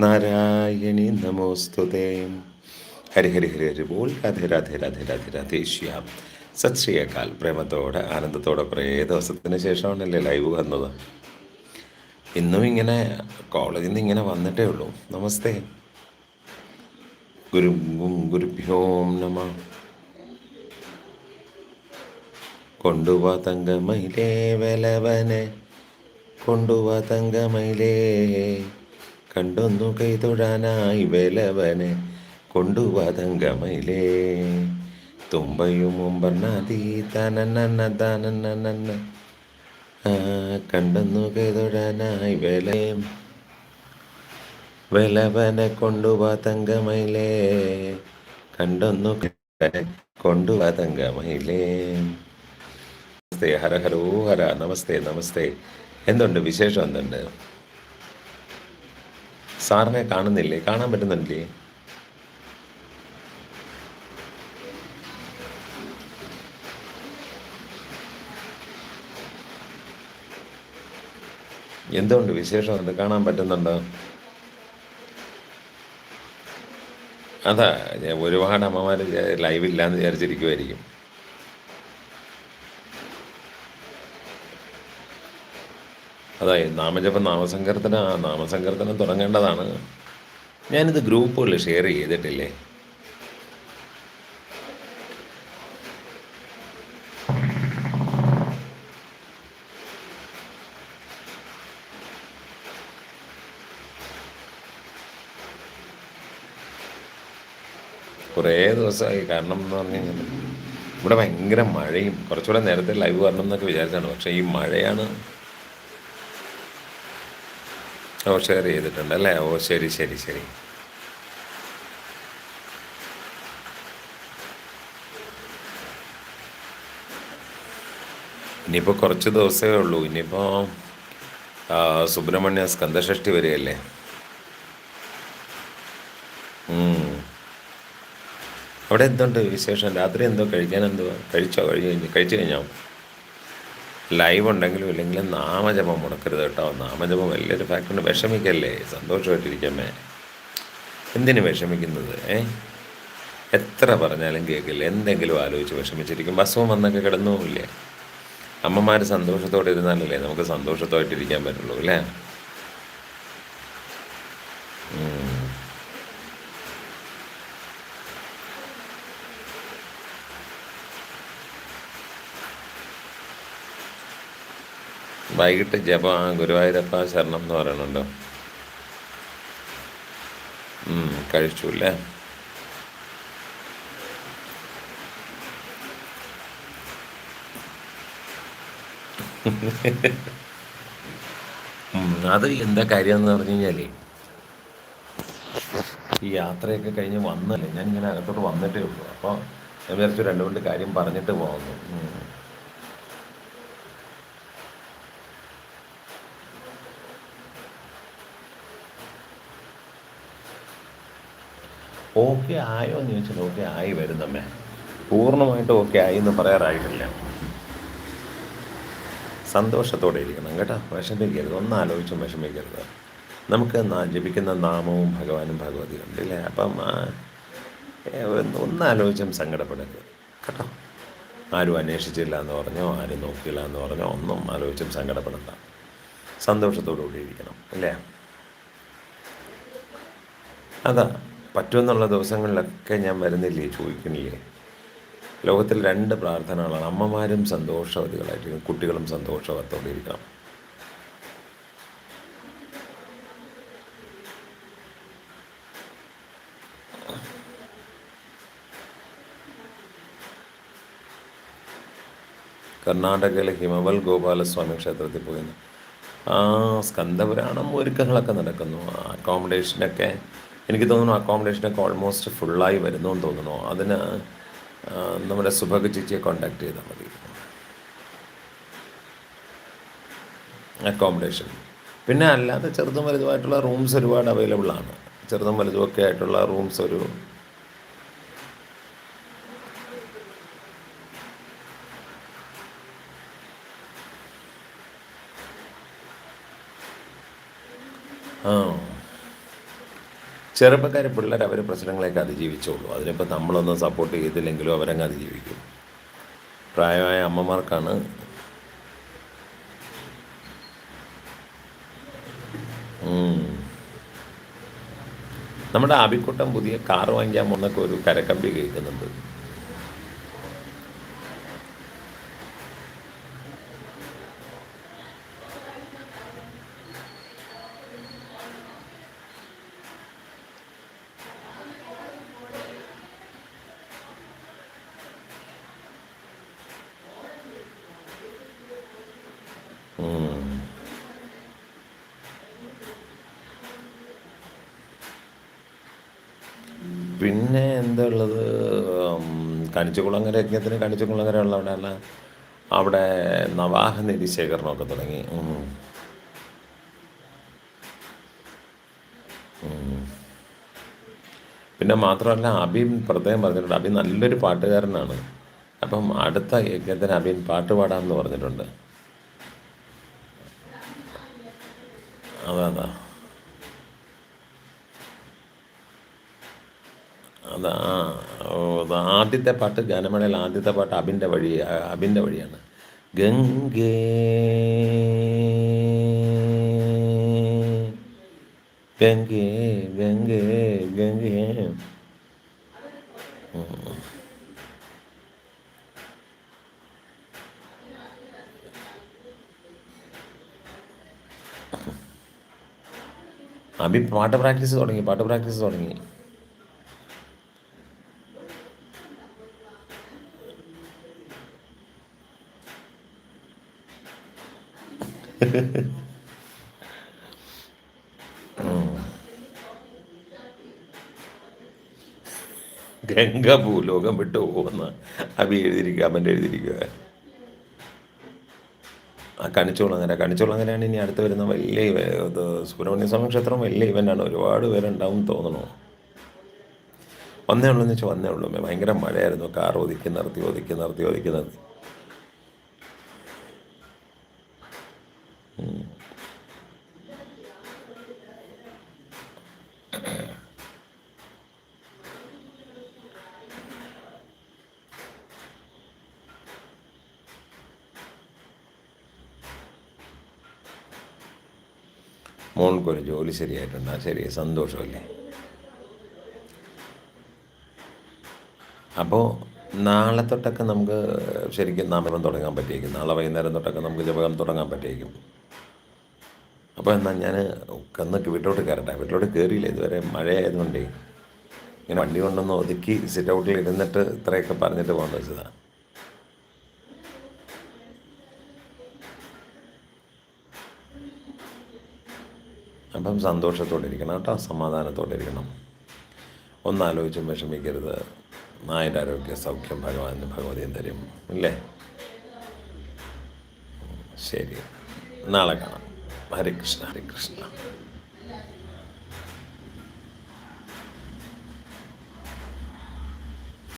നാരായണി നമോസ്തുതേ ഹരി ഹരി ഹരി ഹരി ബോൾ. രാധേ രാധേ രാധേ രാധേ രാധേ ശ്യാം സത് പ്രേമത്തോടെ ആനന്ദത്തോടെ കുറേ ദിവസത്തിന് ശേഷമാണല്ലേ ലൈവ് വന്നത്. ഇന്നും ഇങ്ങനെ കോളേജിൽ നിന്ന് ഇങ്ങനെ വന്നിട്ടേ ഉള്ളൂ. നമസ്തേ. ഗുരു ഗുരുഭ്യോം നമ. കൊണ്ടുവാ തങ്കമയിലേ വലവനെ. കൊണ്ടുവാ തങ്കമയിലേ. കണ്ടൊന്നു കൈതൊഴാനായി വേലവനെ കൊണ്ടുവാ കൊണ്ടുവാതങ്കമയിലേ തുമ്പയും മുമ്പർണാദി തനന്ന തനന്ന കൈതൊഴാനായി തൊഴാനായി വേലവനെ കൊണ്ടുവാ കൊണ്ടുവാതങ്കമയിലേ കണ്ടൊന്നു കൊണ്ടുവാ തങ്കമയിലേ നമസ്തേ ഹര ഹരോ ഹര നമസ്തേ നമസ്തേ. എന്തുണ്ട് വിശേഷം എന്തുണ്ട്? സാറിനെ കാണുന്നില്ലേ? കാണാൻ പറ്റുന്നില്ലേ എന്തുകൊണ്ട് വിശേഷമുണ്ട് കാണാൻ പറ്റുന്നുണ്ടോ? അതാ ഒരുപാട് അമ്മമാർ ലൈവില്ലാന്ന് വിചാരിച്ചിരിക്കുമായിരിക്കും അതായി നാമജപം നാമസങ്കീർത്തന ആ നാമസങ്കീർത്തനം തുടങ്ങേണ്ടതാണ്. ഞാനിത് ഗ്രൂപ്പുകളിൽ ഷെയർ ചെയ്തിട്ടില്ലേ? കുറേ ദിവസമായി കാരണം എന്ന് പറഞ്ഞു കഴിഞ്ഞാൽ ഇവിടെ ഭയങ്കര മഴയും കുറച്ചുകൂടെ നേരത്തെ ലൈവ് വരണം എന്നൊക്കെ വിചാരിച്ചാണ് പക്ഷേ ഈ മഴയാണ് ഓ ഷെയർ ചെയ്തിട്ടുണ്ട് അല്ലേ? ഓ ശരി ശരി ശരി. ഇനിയിപ്പോൾ കുറച്ച് ദിവസമേ ഉള്ളൂ. ഇനിയിപ്പോൾ സുബ്രഹ്മണ്യ സ്കന്ധഷഷ്ടി വരികയല്ലേ? അവിടെ എന്തുണ്ട് വിശേഷം? രാത്രി എന്തോ കഴിക്കാൻ എന്തോ കഴിച്ചോ? കഴിഞ്ഞു കഴിച്ചു കഴിഞ്ഞോ? ലൈവ് ഉണ്ടെങ്കിലും ഇല്ലെങ്കിലും നാമജപം മുടക്കരുത് കേട്ടോ. നാമജപം വലിയൊരു ഫാക്ടറിന് വിഷമിക്കല്ലേ? സന്തോഷമായിട്ടിരിക്കമ്മേ. എന്തിനു വിഷമിക്കുന്നത് ഏ? എത്ര പറഞ്ഞാലും കേൾക്കില്ല. എന്തെങ്കിലും ആലോചിച്ച് വിഷമിച്ചിരിക്കും. ബസ്സും വന്നൊക്കെ കിടന്നുമില്ലേ അമ്മമാർ സന്തോഷത്തോടെ ഇരുന്നാലല്ലേ നമുക്ക് സന്തോഷത്തോട്ടിരിക്കാൻ പറ്റുള്ളൂ അല്ലേ? വൈകിട്ട് ജപ ഗുരുവായൂരപ്പ ശരണം എന്ന് പറയണുണ്ടോ കഴിച്ചു അല്ലേ അത് എന്താ കാര്യം എന്ന് പറഞ്ഞു കഴിഞ്ഞാലേ ഈ യാത്രയൊക്കെ കഴിഞ്ഞ് വന്നല്ലേ? ഞാൻ ഇങ്ങനെ അകത്തോട്ട് വന്നിട്ടേ ഉള്ളൂ. അപ്പോൾ ഞാൻ വിചാരിച്ചു രണ്ട് മൂന്ന് കാര്യം പറഞ്ഞിട്ട് പോകുന്നു. ഓക്കെ ആയോ എന്ന് ചോദിച്ചാൽ ഓക്കെ ആയി വരുന്നമ്മേ. പൂർണമായിട്ട് ഓക്കെ ആയി എന്ന് പറയാറായിട്ടില്ല. സന്തോഷത്തോടെ ഇരിക്കണം കേട്ടോ. വിഷമിക്കരുത്. ഒന്നാലോചിച്ചും വിഷമിക്കരുത്. നമുക്ക് ജപിക്കുന്ന നാമവും ഭഗവാനും ഭഗവതിയും ഉണ്ട് അല്ലേ? അപ്പം ഒന്നാലോചിച്ചും സങ്കടപ്പെടരുത് കേട്ടോ. ആരും അന്വേഷിച്ചില്ല എന്ന് പറഞ്ഞോ ആരും നോക്കിയില്ല എന്ന് പറഞ്ഞോ ഒന്നും ആലോചിച്ചും സങ്കടപ്പെടണ്ട. സന്തോഷത്തോടു കൂടി ഇരിക്കണം അല്ലേ? അതാ പറ്റുമെന്നുള്ള ദിവസങ്ങളിലൊക്കെ ഞാൻ വരുന്നില്ലേ? ചോദിക്കുന്നില്ലേ? ലോകത്തിൽ രണ്ട് പ്രാർത്ഥനകളാണ്. അമ്മമാരും സന്തോഷവതികളായിരിക്കും കുട്ടികളും സന്തോഷവത്തോടെ ഇരിക്കണം കർണാടകയിലെ ഹിമവൽ ഗോപാലസ്വാമി ക്ഷേത്രത്തിൽ പോയിരുന്നു. ആ സ്കന്ധപുരാണം ഒരുക്കങ്ങളൊക്കെ നടക്കുന്നു. അക്കോമഡേഷനൊക്കെ എനിക്ക് തോന്നുന്നു അക്കോമഡേഷനൊക്കെ ഓൾമോസ്റ്റ് ഫുള്ളായി വരുന്നു എന്ന് തോന്നുന്നു. അതിന് നമ്മുടെ സുഭഗ ചേച്ചിയെ കോണ്ടാക്ട് ചെയ്താൽ മതി. അക്കോമഡേഷൻ പിന്നെ അല്ലാതെ ചെറുതും വലുതുമായിട്ടുള്ള റൂംസ് ഒരുപാട് അവൈലബിൾ ആണ്. ചെറുതും വലുതുമൊക്കെ ആയിട്ടുള്ള റൂംസ് ഒരു ആ. ചെറുപ്പക്കാർ പിള്ളേർ അവർ പ്രശ്നങ്ങളെയൊക്കെ അതിജീവിച്ചോളൂ. അതിനിപ്പോൾ നമ്മളൊന്നും സപ്പോർട്ട് ചെയ്തില്ലെങ്കിലും അവരങ്ങ് അതിജീവിക്കും. പ്രായമായ അമ്മമാർക്കാണ്. നമ്മുടെ ആബിക്കുട്ടം പുതിയ കാർ വാങ്ങിക്കാൻ പോകുന്നൊക്കെ ഒരു കരക്കമ്പി കേൾക്കുന്നുണ്ട്. പിന്നെ എന്താ ഉള്ളത്? കണിച്ചുകുളങ്ങര യജ്ഞത്തിന് കണിച്ചുകുളങ്ങര ഉള്ള അവിടെ നവാഹ നിധി ശേഖരണമൊക്കെ തുടങ്ങി. പിന്നെ മാത്രമല്ല അബിൻ പ്രത്യേകം പറഞ്ഞിട്ടുണ്ട്. അഭി നല്ലൊരു പാട്ടുകാരനാണ്. അപ്പം അടുത്ത യജ്ഞത്തിന് അബിൻ പാട്ട് പാടാമെന്ന് പറഞ്ഞിട്ടുണ്ട്. അതാ അതാ. അതാ ആദ്യത്തെ പാട്ട് ഗാനമേളയിൽ ആദ്യത്തെ പാട്ട് അബിന്റെ വഴി അബിന്റെ വഴിയാണ്. ഗംഗേ ഗംഗേ ഗംഗേ ഗംഗേ. അബി പാട്ട് പ്രാക്ടീസ് തുടങ്ങി പാട്ട് പ്രാക്ടീസ് തുടങ്ങി. ഗംഗ ഭൂലോകം വിട്ടു പോകുന്ന അബി എഴുതിയിരിക്കുക അവന്റെ എഴുതിയിരിക്കുക. ആ കണിച്ചോളങ്ങര കണിച്ചോളങ്ങരയാണ് ഇനി അടുത്ത് വരുന്ന വലിയ ഇത് സുബ്രഹ്മണ്യ സ്വാമി ക്ഷേത്രം വലിയ ഇവന്റാണ് ഒരുപാട് പേരുണ്ടാവും തോന്നണു വന്നേ ഉള്ളൂ എന്ന് വെച്ചാൽ വന്നേ ഉള്ളൂ. ഭയങ്കര മഴയായിരുന്നു. കാർ ഒതുക്കി നിർത്തി ഒതുക്കി നിർത്തി ഒതുക്കി നിർത്തി. മോൾക്കൊരു ജോലി ശരിയായിട്ടുണ്ട്. ശരി സന്തോഷമല്ലേ? അപ്പോൾ നാളെ തൊട്ടൊക്കെ നമുക്ക് ശരിക്കും നാമജപം തുടങ്ങാൻ പറ്റിയേക്കും. നാളെ വൈകുന്നേരം തൊട്ടൊക്കെ നമുക്ക് ജപകം തുടങ്ങാൻ പറ്റിയേക്കും. അപ്പോൾ എന്നാൽ ഞാൻ കന്നൊക്കെ വീട്ടിലോട്ട് കയറട്ടെ. വീട്ടിലോട്ട് കയറിയില്ല. ഇതുവരെ മഴയായതുകൊണ്ടേ. ഇങ്ങനെ വണ്ടി കൊണ്ടൊന്ന് ഒതുക്കി സിറ്റ് ഔട്ടിൽ ഇരുന്നിട്ട് ഇത്രയൊക്കെ പറഞ്ഞിട്ട് പോകേണ്ട വെച്ചതാണ് അപ്പം സന്തോഷത്തോടെ ഇരിക്കണം കേട്ടോ സമാധാനത്തോടെ ഇരിക്കണം ഒന്നാലോചിച്ചും വിഷമിക്കരുത്. നായന്റെ ആരോഗ്യ സൗഖ്യം ഭഗവാൻ ഭഗവതിയും തരും ഇല്ലേ? ശരി. നാളെ കാണാം. ഹരികൃഷ്ണ ഹരികൃഷ്ണ